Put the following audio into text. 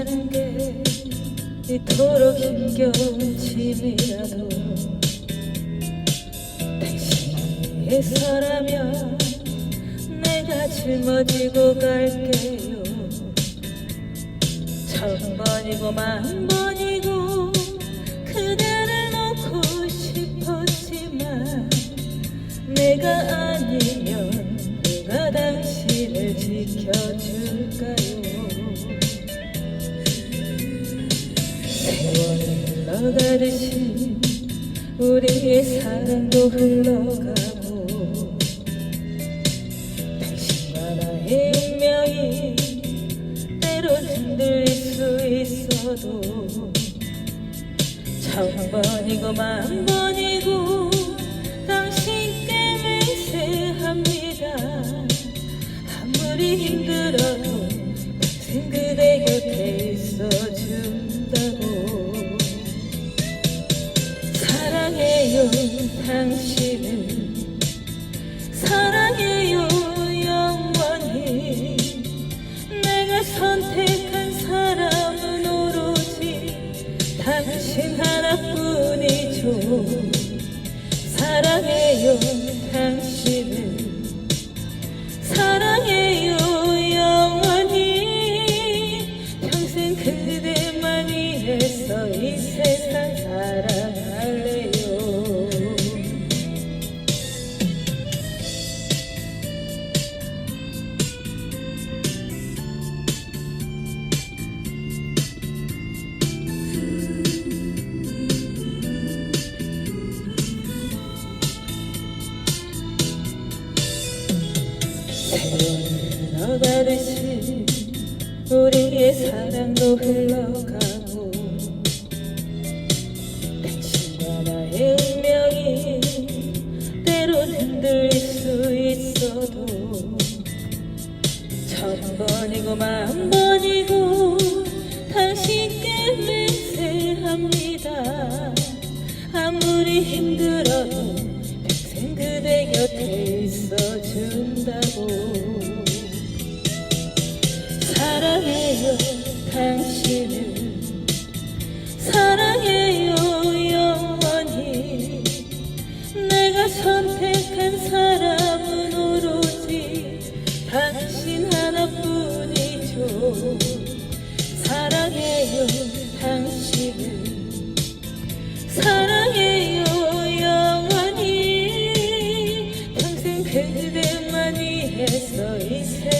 사는 게 이토록 힘겨운 짐이라도 당신의 서라면 내가 짊어지고 갈게요. 천 번이고 만 번이고 그대를 놓고 싶었지만 내가 아니면 누가 당신을 지켜줄까요 흘러가듯이 우리의 사랑도 흘러가고 당신과 나의 운명이 때론 흔들릴 수 있어도 천 번이고 만 번이고 당신을 사랑해요 영원히. 내가 선택한 사람은 오로지 당신 하나뿐이죠. 사랑해요 당신 흘러가듯이 우리의 사랑도 흘러가고 당신과 나의 운명이 때론 흔들릴 수 있어도 천 번이고 만 번이고 당신께 맹세합니다. 아무리 힘들어도 평생 그대 곁에 있어준 당신을 사랑해요 영원히. 내가 선택한 사람은 오로지 당신 하나뿐이죠. 사랑해요 당신을. 사랑해요 영원히. 평생 그대만이 해서 이세